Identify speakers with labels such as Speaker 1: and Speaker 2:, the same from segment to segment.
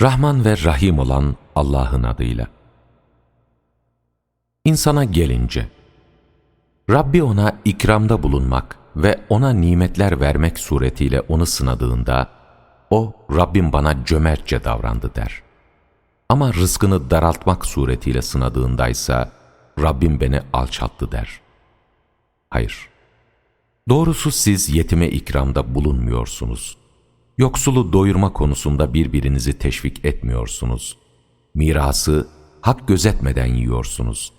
Speaker 1: Rahman ve Rahim olan Allah'ın adıyla. İnsana gelince, Rabbi ona ikramda bulunmak ve ona nimetler vermek suretiyle onu sınadığında, o Rabbim bana cömertçe davrandı der. Ama rızkını daraltmak suretiyle sınadığındaysa, Rabbim beni alçalttı der. Hayır. Doğrusu siz yetime ikramda bulunmuyorsunuz. Yoksulu doyurma konusunda birbirinizi teşvik etmiyorsunuz. Mirası hak gözetmeden yiyorsunuz.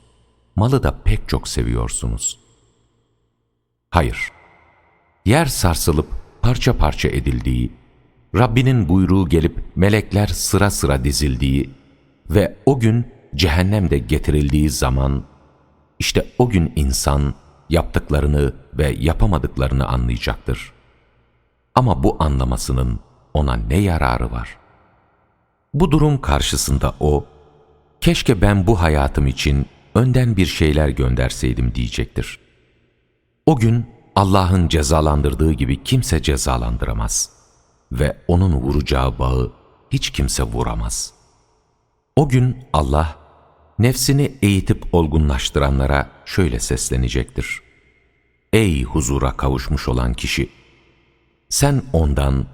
Speaker 1: Malı da pek çok seviyorsunuz. Hayır. Yer sarsılıp parça parça edildiği, Rabbinin buyruğu gelip melekler sıra sıra dizildiği ve o gün cehennemde getirildiği zaman, işte o gün insan yaptıklarını ve yapamadıklarını anlayacaktır. Ama bu anlamasının ona ne yararı var? Bu durum karşısında o, keşke ben bu hayatım için önden bir şeyler gönderseydim diyecektir. O gün Allah'ın cezalandırdığı gibi kimse cezalandıramaz ve onun vuracağı bağı hiç kimse vuramaz. O gün Allah, nefsini eğitip olgunlaştıranlara şöyle seslenecektir. Ey huzura kavuşmuş olan kişi! Sen ondan,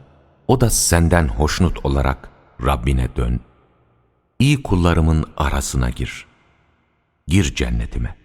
Speaker 1: o da senden hoşnut olarak Rabbine dön. İyi kullarımın arasına gir. Gir cennetime.''